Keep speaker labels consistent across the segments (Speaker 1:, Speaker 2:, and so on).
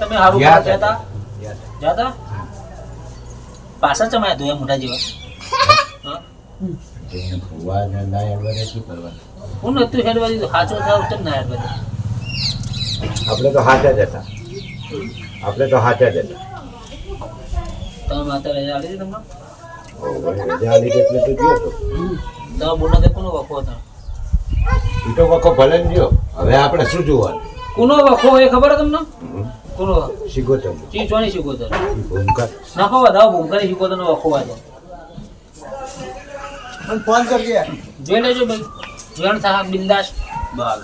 Speaker 1: તમે હારું
Speaker 2: ગયા ગયા હતા.
Speaker 1: પાછા ચમાયા ધોયા મોટા જેવા? હા? નતું સાચો ના
Speaker 2: આપણે તો હાચા જ હતા. આપણે તો હાચા જ હતા.
Speaker 1: તમે માતા રજા આલી તમને?
Speaker 2: રજા આલી એટલે તો ગયો તો.
Speaker 1: તમે બોલના ઘેર કોનો વખો હતો?
Speaker 2: ઈ તો વખો ભલે ને ગયો. હવે આપણે શું જોવાનું?
Speaker 1: કોનો વખો એ ખબર હે તમને કુનો
Speaker 2: શીખોતર.
Speaker 1: ચી ચોની શીખો તો
Speaker 2: ઈ ભૂમકા.
Speaker 1: નાખો વધાવો ભૂમકાની શીખો તો વખો વાંચો
Speaker 3: ફોન કરજે.
Speaker 1: જોઈ લેજો ભાઈ. જોણ થા બિંદાસ. બાલ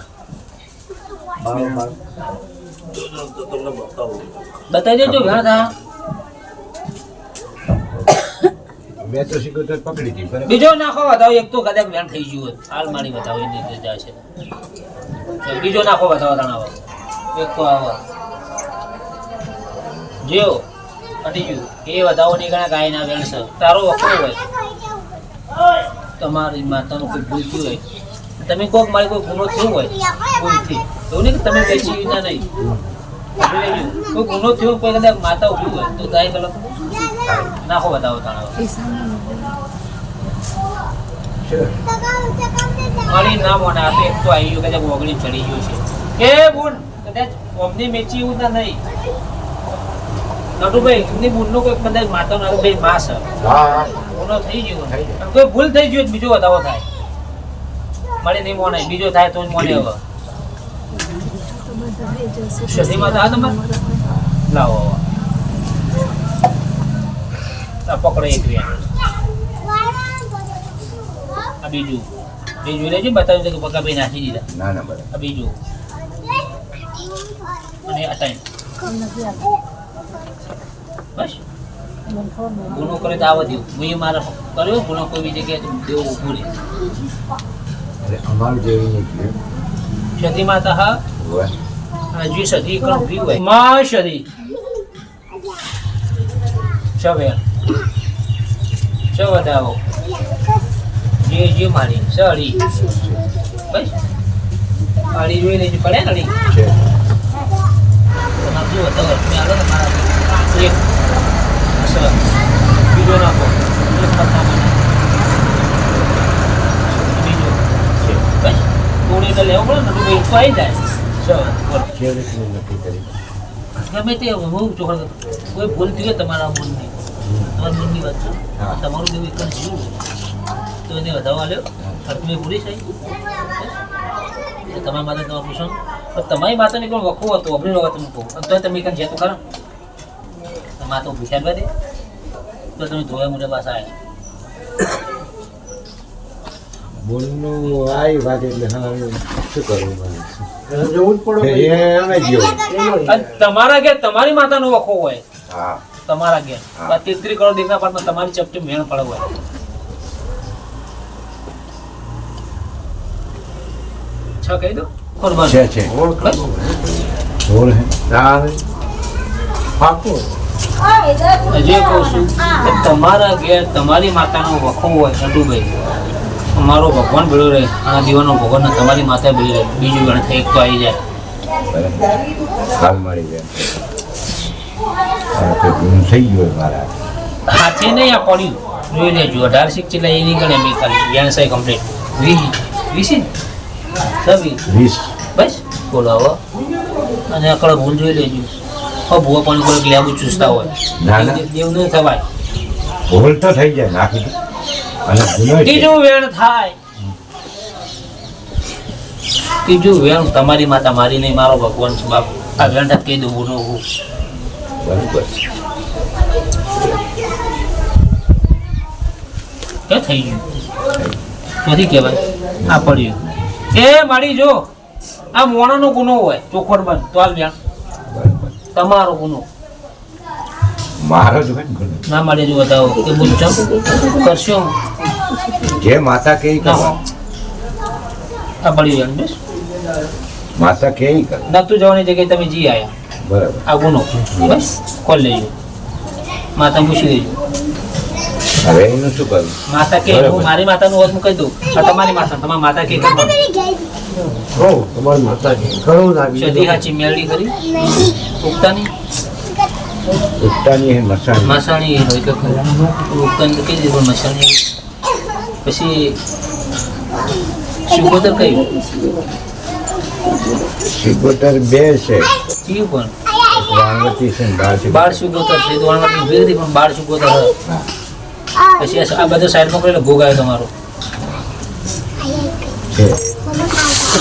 Speaker 1: બતાવી દેજો વેણ થા
Speaker 2: મેં તો શીખોતર પકડી હતી બરાબર
Speaker 1: બીજો નાખો વધાવો એક તો કદાચ વેણ થઈ ગયું હાલ મારી બતાવો એની રીતે જાય છે. બીજો નાખો વધાવો તણાવો. એક ગયું. એ વધાવો નહીં ગણા ગાય ના તારો વખરો હોય. તમારી માતાનું કોઈ ભૂલ થયું હોય. તમે કોક મારી કોઈ ગુનો થયો હોય ભૂલથી. એવું નહીં કે તમે બેસી ના નહીં. કોઈ ગુનો થયો કોઈ કદાચ માતા ઊભી હોય તો ગાય ગલત નાખો બતાવો તાણા મળી ના મોને આપે તો એક તો આવી ગયો કદાચ ઓગળી ચડી ગયો છે. એ બોન કદાચ ઓમની મેચી એવું ના નહીં. નટુભાઈ એમની બુનનો કોઈ કદાચ માતાનો હાથ ભાઈ માં છે.
Speaker 2: હા હા.
Speaker 1: ગુનો થઈ ગયો
Speaker 2: થઈ ગયો.
Speaker 1: અને કોઈ ભૂલ થઈ ગયો બીજો વધાવો થાય. મળી નહીં મોને. બીજો થાય તો જ મોને હવે. શરીરમાં તો આ નંબર લાવો પકડો એક આ બીજું. બીજું લેજો બતાવ્યું કે પક્કા ભાઈ નાખી દીધા.
Speaker 2: ના ના બરાબર.
Speaker 1: બીજું. ત્રણ બસ. ગુનો કરે તો આવવા દેવું હું એ મારે કર્યો ગુનો કોઈ બી જગ્યાએ દેવું ઊભું રહે.
Speaker 2: અમારું જેવી
Speaker 1: સતી માતા હા?
Speaker 2: હોવે.
Speaker 1: અને જે સતી કણ ઊભી હોય. માં સતી છ છ વધાવો જે જે મારી સળી. બસ. અડી જોઈ લેજો પડે ને અડી તમે આલો ને મારા એક બીજો નાખો એક તો લેવું પડે ને તો ભાઈ ઉપાઈ જાય ગમે તે બહુ ચોખડ કોઈ ભૂલ થઈ તમારા મનની તમારા મનની વાત છે તમારું જેવું એક જ તો એને વધારવા લ્યો તમે પૂરી થઈ તમારા માટે તમારું પૂછો પણ તમારી માતાને પણ વખો હતો? અભરી લો તમે તો તમે કઈ જતું ખરા. માતા પૂછ્યા દે તો. તમે ધોયા મુજબ પાછા આવ્યા
Speaker 2: બોલનું આવી વાત એટલે હા શું કરવું
Speaker 1: તમારા ઘેર તમારી માતાનો વખો હોય.
Speaker 2: હા.
Speaker 1: તમારા ઘેર. તેત્રી કરોડ દીકરા પાટમાં તમારી ચપટી મેળ પડે હોય. છ કહી દો
Speaker 2: છે છે. હે.
Speaker 3: પાકું.
Speaker 1: હજી કહું છું કે તમારા ઘેર તમારી માતાનો વખો હોય નટુભાઈ અમારો ભગવાન ભેળો રહે આ દીવાનો ભગવાન તમારી માતા ભેળી રહે. બીજું ગણ થઈ એક તો આવી જાય.
Speaker 2: હાલ મળી થઈ ગયો મારા.
Speaker 1: હાથે નહીં આ પડ્યું. જોઈ લેજો અઢાર સિક્સ એટલે એ નહીં ગણે મેં ખાલી વ્યવસાય કમ્પ્લીટ વીસ વીસ
Speaker 2: વીસ.
Speaker 1: બસ બોલો અને અકળ ભૂલ જોઈ લેજો. હવે ભૂવા પણ કોઈ લેવું ચૂસતા હોય.
Speaker 2: ના, ના.
Speaker 1: થવાય.
Speaker 2: ભૂલ તો થઈ જાય નાખી અને.
Speaker 1: ત્રીજું વેણ થાય. ત્રીજું વેણ તમારી માતા મારી નહીં મારો ભગવાન છે બાપ. આ વેણ કહી દઉં હું
Speaker 2: બરાબર
Speaker 1: કે થઈ ગયું. નથી કહેવાય. આ પડ્યું. એ મારી જો આ મોણાનો ગુનો હોય ચોખવટ બંધ. તો હાલ વેણ તમારો ગુનો.
Speaker 2: મારો જ હોય ના
Speaker 1: મારી જો બતાવો. કે બુદ્ધમ કરશો?
Speaker 2: જે માતા કે ઈ
Speaker 1: આ પડ્યું જાય બસ
Speaker 2: માતા કે કરે
Speaker 1: નતું જવાની જગ્યાએ તમે જી આયા.
Speaker 2: બરાબર.
Speaker 1: આ ગુનો. બસ કોલ લેજો માતા પૂછી લેજો
Speaker 2: હવે એનું શું કરું?
Speaker 1: માતા કે હું મારી માતાનું હોત હું કહી દઉં. આ તમારી માતા તમારી માતા કે
Speaker 3: હો તમારી કે. કરો લાગી
Speaker 1: સદી હાચી મેળવી કરી? ઉગતાની?
Speaker 2: ઉગતાની હે મસાણી.
Speaker 1: મસાણી હોય તો ખરા ઉગતાની તો કઈ દીધું મસાણી પછી સુગોતર કયું
Speaker 2: સિકોતર બે છે.
Speaker 1: કયું પણ
Speaker 2: વાણવતી છે બાળ
Speaker 1: સુગોતર છે તો વાણવટી ઊભી પણ બાળ સુગોતર પછી આ- બધું સાઈડ કરેલો ભોગ આવ્યો તમારો.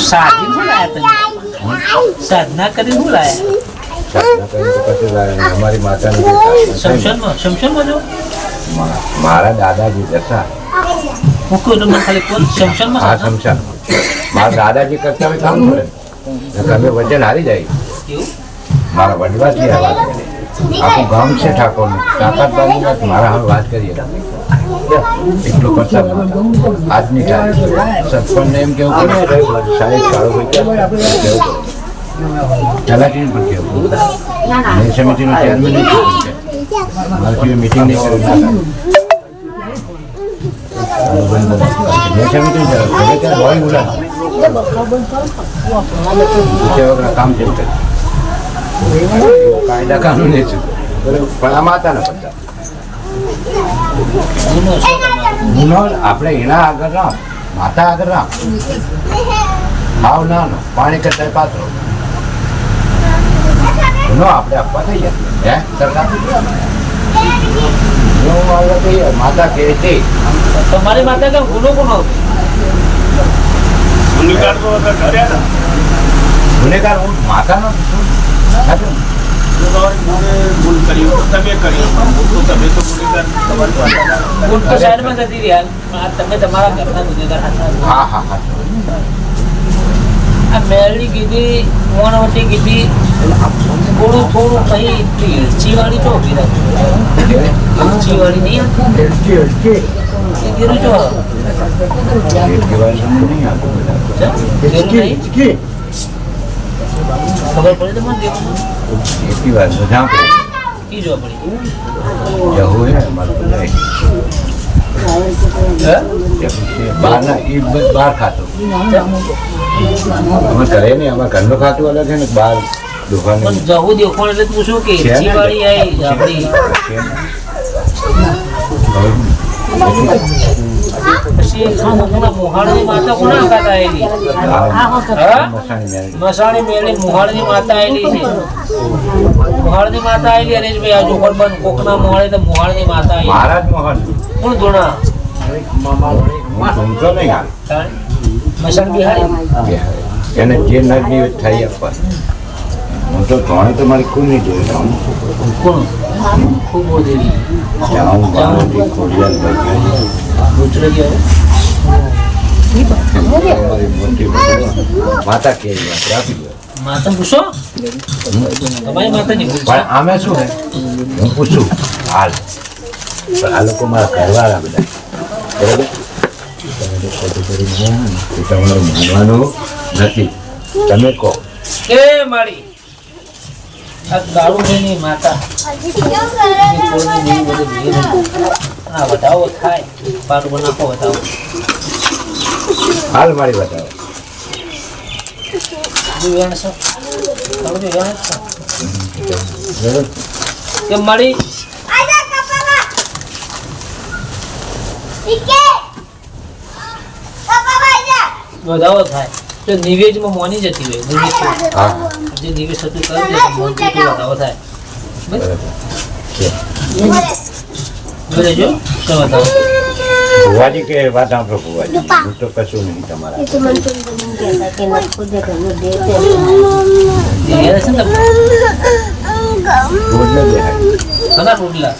Speaker 1: સાધી શું લાયા તમે? સાધના કરી શું લાયા?
Speaker 2: કરીને અમારી માતાનું
Speaker 1: શમશાનમાં શમશાનમાં જો
Speaker 2: મા- મારા દાદાજી
Speaker 1: સાધના?
Speaker 2: મારા દાદાજી કરતા કામ કરે તમે વજન હારી જાય. મારા વડવાથી આ વાત કરી આખું ગામ છે ઠાકોરનું. તાકાત મારા હવે વાત કરીએ. એટલું નહોતા. આજની તારીખ સત્પનને એમ કેવું પડે સાહેબ કાળો ભાઈ કેવું તલાટીને પણ કેવું મેં સમિતિનો ચેરમેન કેવું મિટિંગ નહીં કરી મેં કાયદા કાનૂન પણ આ માતાના પડતા
Speaker 1: ગુનો છે તમારો.
Speaker 2: ગુનો આપણે એના આગળ રામ માતા આગળ રામ. ભાવ નાનો પાણી કરતા પાત્રો. ગુનો આપણે આપવા તૈયાર. હે સરકાર? માતા કહે છે
Speaker 1: તમારી માતા કે ગુનો ગુનો
Speaker 2: ગુનેગાર હું માતાનો છું.
Speaker 1: ગુણ તો સાઈડમાં જતી રહ્યા પણ આ તમે તમારા ઘરના ગુનેગાર હતા.
Speaker 2: હા હા હા.
Speaker 1: આ મેરડી કીધી મોણવટી કીધી. થોડું થોડું કઈ એલચી વાળી તો ઊભી રાખી હિલચીવાળી નહીં
Speaker 3: એલચી એલચી
Speaker 1: એ ગીરું ચો
Speaker 2: એ કહેવાનું નહીં? આપતું બધા.
Speaker 1: ગીરું
Speaker 3: હિચકી
Speaker 1: નહીં
Speaker 3: હિચકી
Speaker 1: ખબર પડી
Speaker 2: એટલી વાર
Speaker 1: કી જો પડી.
Speaker 2: જવું હે અમારું બહાર ખાતું. અમે ઘરે નહીં અમારે ઘરનું ખાતું અલગ છે ને બહાર દુકાન.
Speaker 1: જવું દેખોણ એટલે પૂછું કે? આપણી. મસાણી મેળી મોહાળની માતા આવેલી છે. મોહાળની માતા આવેલી હરેશભાઈ આ જોખર બંધ. કોકના મોહાળે તો મોહાળની માતા
Speaker 2: આવી
Speaker 1: કોણ ધૂણા? મસાણ બિહારી.
Speaker 2: એને જે નદી થઈ આપવા હું તો ઘણું તો મારી કોઈ નહીં જોયું
Speaker 1: કોણ ખૂબ બોધેલી
Speaker 2: જાઉં બારોટી ખોડિયાર ભાઈ માતા કે
Speaker 1: માતા પૂછો તમારી
Speaker 2: પણ આમે શું હે હું પૂછું હાલ પણ આ લોકો મારા ઘરવાળા બધા બરાબર તમારું માનવાનું નથી તમે કહો
Speaker 1: એ મારી આ દારૂની માતા. નહીં. આ વધાવો થાય. પારું બનાખો વધાવો.
Speaker 2: હાલ મારી બરાબર
Speaker 1: કેમ મારી વધાવો થાય. તો નિવેજમાં મોની જતી હોય નિવેજ જે નિવેજ થતું કરે તો મોનથી તો વધાવો થાય.
Speaker 2: બરાબર.
Speaker 1: જો
Speaker 2: ભુવાજી કે વાત સાંભળો ભુવાજી. હું તો કશું નહીં તમારા
Speaker 1: ખરા રોટલા?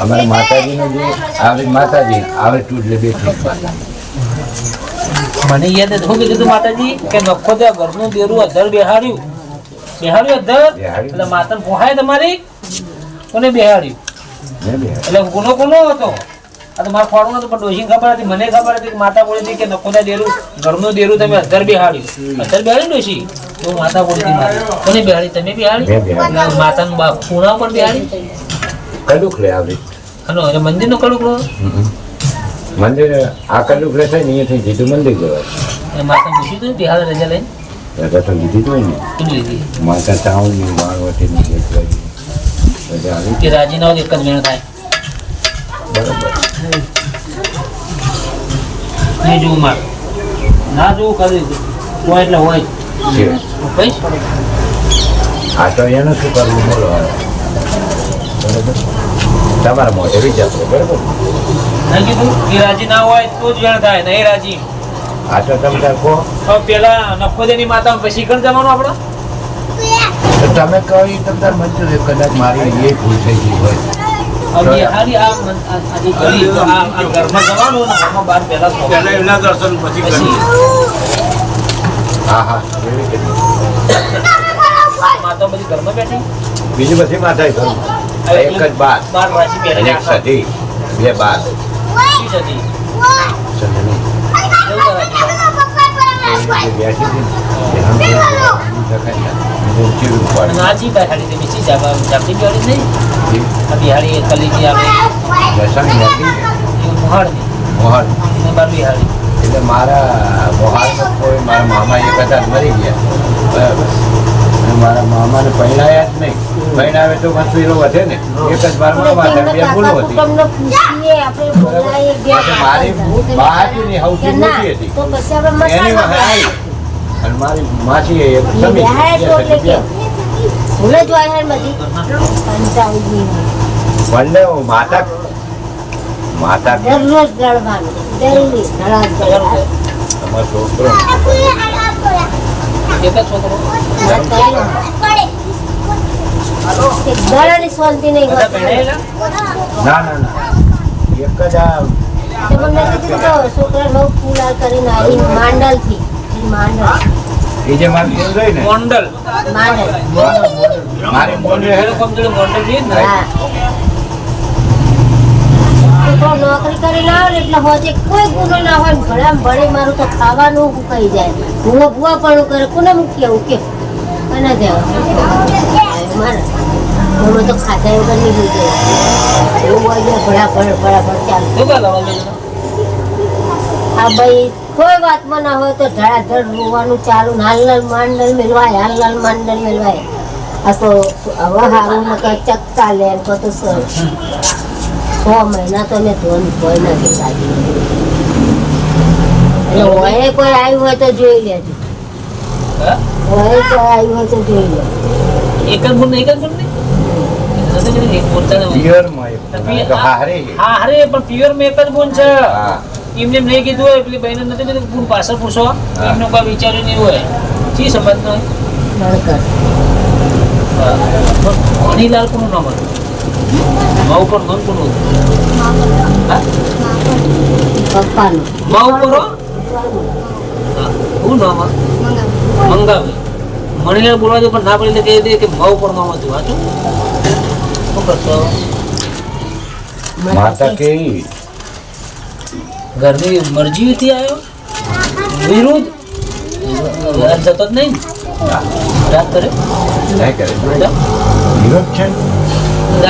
Speaker 2: અમારા માતાજીને જે આવે માતાજી આવે ટૂટલે બે ઠીક
Speaker 1: મને યાદ કે કીધું માતાજી? કે નખો ત્યાં ઘરનું દેરું અધર બેહાડ્યું. બેહાડ્યું અધર? એટલે માતા પોહાય તમારી? કોને બેહાડ્યું? એટલે ગુનો કોનો હતો? આ તો મારા ખોડું હતું પણ ડોશી ખબર હતી મને ખબર હતી કે માતા બોલી હતી કે નખોદા દેરું ઘરનું દેરું તમે અધર બેહાડ્યું. અધર બેહાડ્યું ડોશી? તો માતા બોલી હતી મારી. કોને બેહાડી? તમે બેહાડી? માતાનું બાપ ખૂણા પણ બેહાડી?
Speaker 2: કડુક લે આવી.
Speaker 1: અને મંદિરનો કડુકડો
Speaker 2: મંદિર આ કલુક રહે ને અહીંયાથી જીતું મંદિર જવાય.
Speaker 1: એ માતા મૂકી દઉં બિહાર રજા લઈને?
Speaker 2: રજા તો લીધી
Speaker 1: તો લીધી?
Speaker 2: માતા ચાવની ગેટવાળી રજા આવી
Speaker 1: કે રાજી ના હોય તો એક જ મેળ થાય.
Speaker 2: બરાબર.
Speaker 1: નહીં જોવું માર. ના જોવું કરી હોય એટલે હોય.
Speaker 2: છે. આ તો એનું શું કરવું બોલો બરોબર. તમારા મોઢે વિચારશો બરાબર?
Speaker 1: નહીં કીધું કે રાજી ના હોય તો જ વેણ થાય નહીં રાજી.
Speaker 2: આ તો તમે કહો.
Speaker 1: હવે પેલા નફો દેની માતા પછી કણ જવાનું આપણે?
Speaker 2: તો તમે કહો એ તમે મંજૂર છે. કદાચ મારી એ ભૂલ થઈ ગઈ હોય. બીજી બધી માથા એક જ. સધી બે બાર.
Speaker 1: બિહારી કલીજી આવે
Speaker 2: એટલે મારા મોહાલમાં કોઈ મારા મામા એક હતા મરી ગયા. બરાબર. અને મારા મામાને પહેણાયા જ નહીં. પહેણાવે તો મતવીરો વધે ને. એક જ વાર મામા હતા બે ભૂલ હતી. મારી બા હતી. સૌથી મોટી હતી.
Speaker 4: તો પછી આપણે
Speaker 2: એની આવી અને મારી માસી એ સમી.
Speaker 4: ભૂલ જ બધી.
Speaker 2: માતા માતા
Speaker 4: દરરોજ લડવાનું ડેલી ધડા ધડા
Speaker 2: તમારો છોકરો.
Speaker 1: એક છોકરો.
Speaker 4: દડાની શાંતિ નહીં
Speaker 2: ના ના ના. એક જ આ
Speaker 4: તો મને કીધું તો છોકરા બહુ ફૂલા કરીને આવી માંડલથી માંડલ.
Speaker 2: એ જે મારી બેન રહી ને.
Speaker 1: મોન્ડલ
Speaker 4: માંડલ.
Speaker 2: મારી બોન
Speaker 1: એ લોકો જોડે મોન્ડલ ને
Speaker 4: છોકરો નોકરી આવે ને એટલે હોજે કોઈ ગુનો ના હોય. ને ભલે મારું તો ખાવાનું કઈ જાય. ભૂવો ભૂવા પણ કરે. કોને મૂકી આવું? કે. અને દેવા મારે. હું તો ખાધા વગર નહીં લીધે એવું હોય ને બરાબર ભડ ભડા ભડ ચાલુ.
Speaker 1: શું કાલ આવા બેન
Speaker 4: આ ભાઈ કોઈ વાતમાં ના હોય તો ધડાધડ રોવાનું ચાલુ ને હાલ હાલ માંડલ મેળવાય હાલ હાલ માંડલ મેળવાય આ તો હવે હારું કઈ ચક્કા લે તો તો સર. છ મહિના તો મેં ધોન કોઈ નથી કાઢી એટલે હોય કોઈ આવ્યું હોય તો જોઈ લેજો? હોય કોઈ આવ્યું હોય તો જોઈ લે
Speaker 1: એક જ ગુણ એક જ ગુણ બોલતા
Speaker 2: હારે
Speaker 1: હા અરે પણ પ્યોરમાં એક જ ગુણ છે.
Speaker 2: હા.
Speaker 1: એમને એમ નહીં કીધું હોય પેલી બહેને નથી કીધું ગુણ પાછળ પૂછો. એમનો કોઈ વિચાર્યું નહીં હોય. શી સમજ ન? મણીલાલ કોનું નામ હતું? મા ઉપર નામ કોનું હતું? હા? પર હો? હા. શું નામ? મંગાવી મણીલાલ બોલવા દે પણ ના પડી એટલે કહી દે કે મઉ પર નામ હતું. હાચું શું કરશો
Speaker 2: માતા કેવી
Speaker 1: ઘરની મરજી હતી આવ્યો વિરુદ્ધ રાત જતો જ નહીં ને? રાત કરે
Speaker 2: નહીં કરે
Speaker 1: રાત
Speaker 2: વિરોધ છે ને?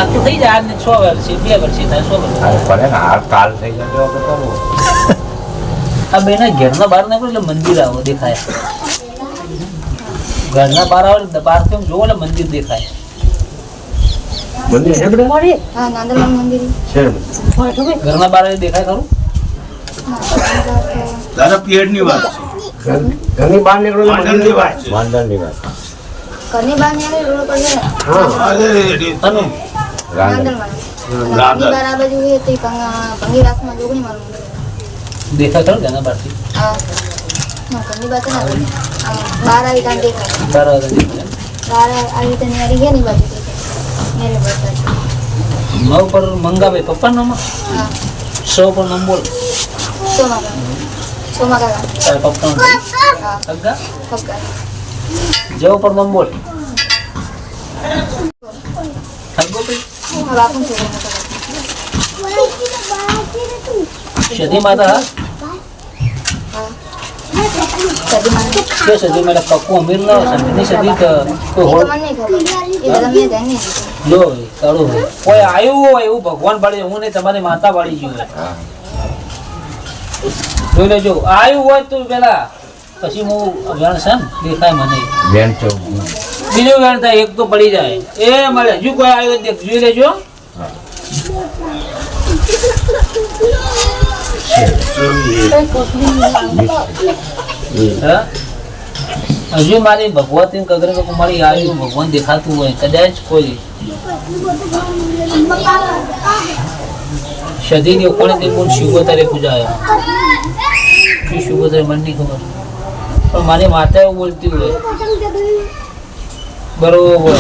Speaker 1: તો થઈ જાય આજને છ વર્ષથી બે વર્ષથી થાય સો વર્ષ
Speaker 2: અરે પડે ને હાલ કાલ થઈ જતો તો કરવું
Speaker 1: આ બેના ઘરના બહાર નાખો એટલે મંદિર આવો દેખાય ઘરના બહાર આવે એટલે બહાર કેમ જોવો એટલે મંદિર દેખાય
Speaker 3: મંદિર છે બેટા?
Speaker 5: હા નાંદરબાર મંદિર.
Speaker 3: છે ને?
Speaker 1: ઘરના બહાર દેખાય ખરું?
Speaker 6: દાદા પિયરની વાત છે.
Speaker 3: ઘરની બહાર નીકળો મંદિરની
Speaker 6: વાત છે.
Speaker 2: માંડલની વાત.
Speaker 5: ઘરની બહાર નીકળો રોડ પર
Speaker 3: હા.
Speaker 6: અરે, તને?
Speaker 5: રાંદલ રાંદલ બરાબર છે તે ભંગા- ભંગીરાસમાં જોગણી મારું
Speaker 1: દેખાય ખરું ઘરના બહારથી?
Speaker 5: હા. ના, ઘરની બહાર તો ના બહાર આવી ત્યાં દેખાય.
Speaker 1: બહાર આવે તો દેખાય.
Speaker 5: બહાર આવી રીતે ન્યારી ગયા ની બાજુ. દેખાય
Speaker 1: પર મંગાવે પપ્પા નામ
Speaker 5: હા
Speaker 1: સો પર નામ બોલ
Speaker 5: સોમા કાકા સોમા કાકા
Speaker 1: તારા પપ્પાનું ભાઈ
Speaker 5: હા
Speaker 1: સગા
Speaker 5: ફક્કા
Speaker 1: જેવો પર નામ બોલ સગો ભાઈ
Speaker 5: હા બાપુ છોકરો
Speaker 1: સદી માતા
Speaker 5: સદી
Speaker 1: સદી માતા પપ્પુ અમીર ના સંધીની સદી તો
Speaker 5: મેં
Speaker 1: જો હોય કોઈ આવ્યું હોય એવું ભગવાન પાડી હું નહીં તમારી માતા પાડી ગયું જોઈ લેજો આવ્યું હોય તો પેલા પછી હું વેણ છે ને દેખાય મને બીજું વેણ થાય એક તો પડી જાય એ મળે હજુ કોઈ આવ્યું હોય દેખ જોઈ લેજો? હજુ મારી ભગવતી કગરે આવ્યું ભગવાન દેખાતું હોય, કદાચ કોઈ સદીની કોણે તે કોણ શિવગોતારે પૂજાયો શું શિવગોતારે મને નહીં ખબર. પણ મારી માતા એવું બોલતી હોય. બરોબર.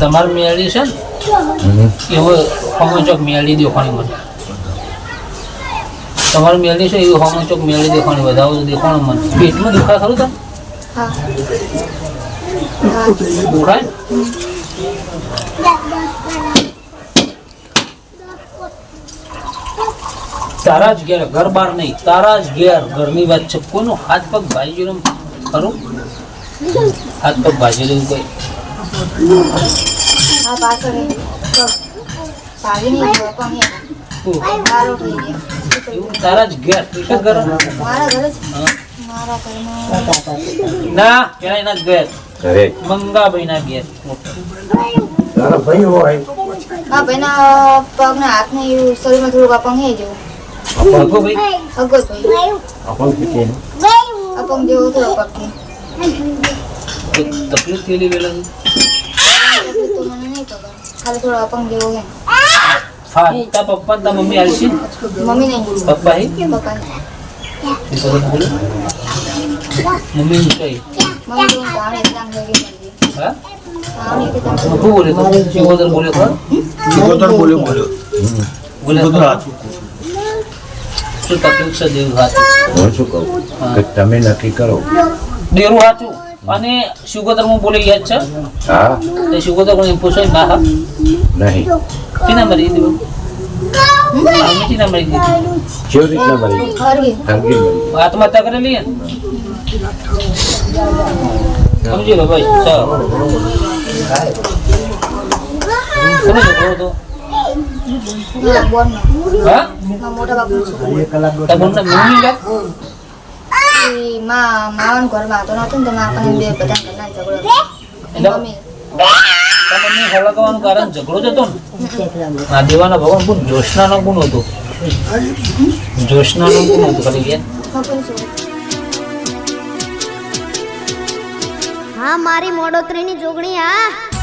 Speaker 1: તમારે મેળવી છે ને? એવો હોમો ચોક મેળી દેખાણી મને. તમારે મેળી છે એવું હોમો ચોક મેળી દેખાણી વધાવો દેખાણું મને. પેટમાં દુખા ખરું તમે દુખાય? તારા જ ઘેર ઘર બાર નહીં. તારા જ ઘેર ઘરની વાત છે. કોઈનો હાથ પગ ભાઈ જોડે ખરું? હાથ પગ ભાજી જેવું કોઈ.
Speaker 5: હા પાછળ એ. તો ભાગી નહીં ગયો પણ એ મારો થઈ ગયો
Speaker 1: તારા જ ઘેર. તું ઘર
Speaker 5: મારા ઘરે જ? મારા ઘરનો
Speaker 1: ના પેલા એના જ ઘેર.
Speaker 2: ઘરે.
Speaker 1: મંગાભાઈ ના ઘેર.
Speaker 3: તારા ભાઈ હોય.
Speaker 5: હા ભાઈના પગના હાથને એવું શરીરમાં થોડુંક અપંગ હે જેવું.
Speaker 1: ભાઈ?
Speaker 5: ભાઈ.
Speaker 3: કે?
Speaker 5: અપંગ જેવું થયો પગથી
Speaker 1: તકલીફ થયેલી વેલા
Speaker 5: તકલીફ તો મને નહીં ખાલી થોડો અપંગ જેવો હે
Speaker 1: હા તા પપ્પા ને તા મમ્મી આલસી
Speaker 5: મમ્મી નહીં.
Speaker 1: પપ્પા હે?
Speaker 5: પપ્પા
Speaker 1: બધું બોલો મમ્મી નું કઈ?
Speaker 5: મમ્મી તો થઈ ગઈ મરજી
Speaker 1: હા?
Speaker 5: જાણે એકદમ
Speaker 1: શું બોલે તો? શિવોદર બોલે તો?
Speaker 6: શિકોતર બોલ્યો બોલ્યો
Speaker 1: બોલે
Speaker 6: બધું
Speaker 1: તો શું તકલીફ છે દેવ હાથ?
Speaker 2: હું શું કહું? કે તમે નક્કી કરો.
Speaker 1: દેરું હાચું અને માં બોલે યાદ છે?
Speaker 2: હા.
Speaker 1: તે શિવગોદર કોણ પૂછો ના હા
Speaker 2: નહીં.
Speaker 1: તીના મરી દીધું? અમે તીના મરી દીધું.
Speaker 2: કેવી રીતના મરી? હરગી મરી.
Speaker 1: આત્મહત્યા કરેલી ને? સમજી લો ભાઈ ચાલો. કોનો છોકરો હતો
Speaker 5: ના બોર્ડનો
Speaker 1: હા?
Speaker 5: મોટા બાપુ છોકરો
Speaker 1: તારા બોનના
Speaker 5: ઈ માં માવાનું ઘરમાં
Speaker 1: આ ગુણ જોશનાનો
Speaker 7: હા મારી મોડોતરીની જોગણી હા.